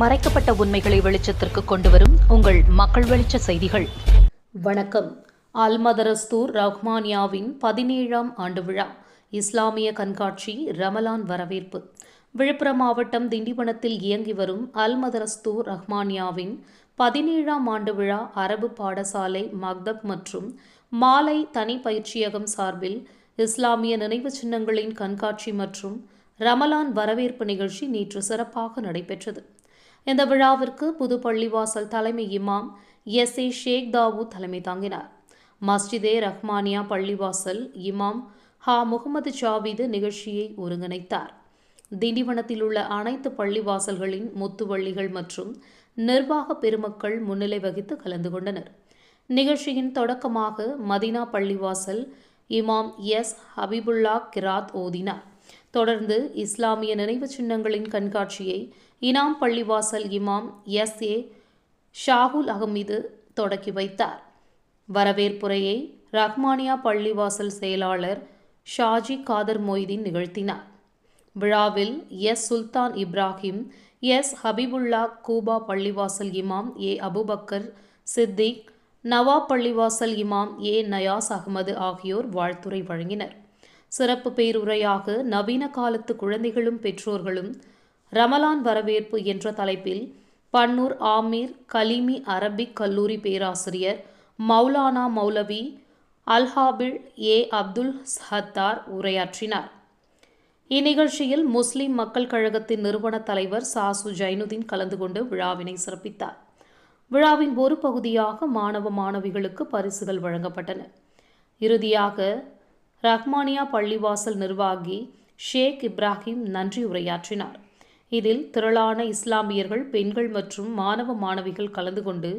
மறைக்கப்பட்ட உண்மைகளை வெளிச்சத்திற்கு கொண்டுவரும் உங்கள் மக்கள் வெளிச்ச செய்திகள். வணக்கம். அல்மதரஸ்தூர் ரஹ்மானியாவின் பதினேழாம் ஆண்டு விழா. இஸ்லாமிய கண்காட்சி ரமலான் வரவேற்பு. விழுப்புரம் மாவட்டம் திண்டிவனத்தில் இயங்கி வரும் அல்மதரஸ்தூர் ரஹ்மானியாவின் பதினேழாம் ஆண்டு விழா அரபு பாடசாலை மக்தப் மற்றும் மாலை தனி பயிற்சியகம் சார்பில் இஸ்லாமிய நினைவு சின்னங்களின் கண்காட்சி மற்றும் ரமலான் வரவேற்பு நிகழ்ச்சி நேற்று சிறப்பாக நடைபெற்றது. இந்த விழாவிற்கு புது பள்ளிவாசல் தலைமை இமாம் எஸ் ஏ ஷேக் தாவூத் தலைமை தாங்கினார். மஸ்ஜிதே ரஹ்மானியா பள்ளிவாசல் இமாம் ஹா முகமது ஜாவீது நிகழ்ச்சியை ஒருங்கிணைத்தார். திண்டிவனத்தில் உள்ள அனைத்து பள்ளிவாசல்களின் முத்துவள்ளிகள் மற்றும் நிர்வாக பெருமக்கள் முன்னிலை வகித்து கலந்து கொண்டனர். நிகழ்ச்சியின் தொடக்கமாக மதினா பள்ளிவாசல் இமாம் எஸ் ஹபிபுல்லா கிராத் ஓதினார். தொடர்ந்து இஸ்லாமிய நினைவு சின்னங்களின் கண்காட்சியை இனாம் பள்ளிவாசல் இமாம் எஸ். ஏ. ஷாகுல் அகமீது தொடக்கி வைத்தார். வரவேற்புரையை ரஹ்மானியா பள்ளிவாசல் செயலாளர் ஷாஜி காதர் மொய்தீன் நிகழ்த்தினார். விழாவில் எஸ். சுல்தான் இப்ராஹிம் எஸ். ஹபிபுல்லா கூபா பள்ளிவாசல் இமாம் ஏ. அபுபக்கர் சித்திக் நவாப் பள்ளிவாசல் இமாம் ஏ. நயாஸ் அகமது ஆகியோர் வாழ்த்துரை வழங்கினர். சிறப்பு பேருரையாக நவீன காலத்து குழந்தைகளும் பெற்றோர்களும் ரமலான் வரவேற்பு என்ற தலைப்பில் பன்னூர் ஆமீர் கலிமி அரபிக் கல்லூரி பேராசிரியர் மௌலானா மௌலவி அல்ஹாபில் ஏ அப்துல் சத்தார் உரையாற்றினார். இந்நிகழ்ச்சியில் முஸ்லிம் மக்கள் கழகத்தின் நிறுவன தலைவர் சாசு ஜைனுதீன் கலந்து கொண்டு விழாவினை சிறப்பித்தார். விழாவின் ஒரு பகுதியாக மாணவ மாணவிகளுக்கு பரிசுகள் வழங்கப்பட்டன. இறுதியாக ரஹ்மானியா பள்ளிவாசல் நிர்வாகி ஷேக் இப்ராஹிம் நன்றி உரையாற்றினார். இதில் திரளான இஸ்லாமியர்கள் பெண்கள் மற்றும் மாணவ மாணவிகள் கலந்து கொண்டு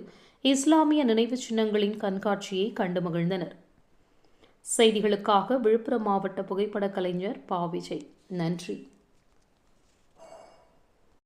இஸ்லாமிய நினைவு சின்னங்களின் கண்காட்சியை கண்டு மகிழ்ந்தனர். செய்திகளுக்காக விழுப்புரம் மாவட்ட புகைப்பட கலைஞர் பா. விஜய் நன்றி.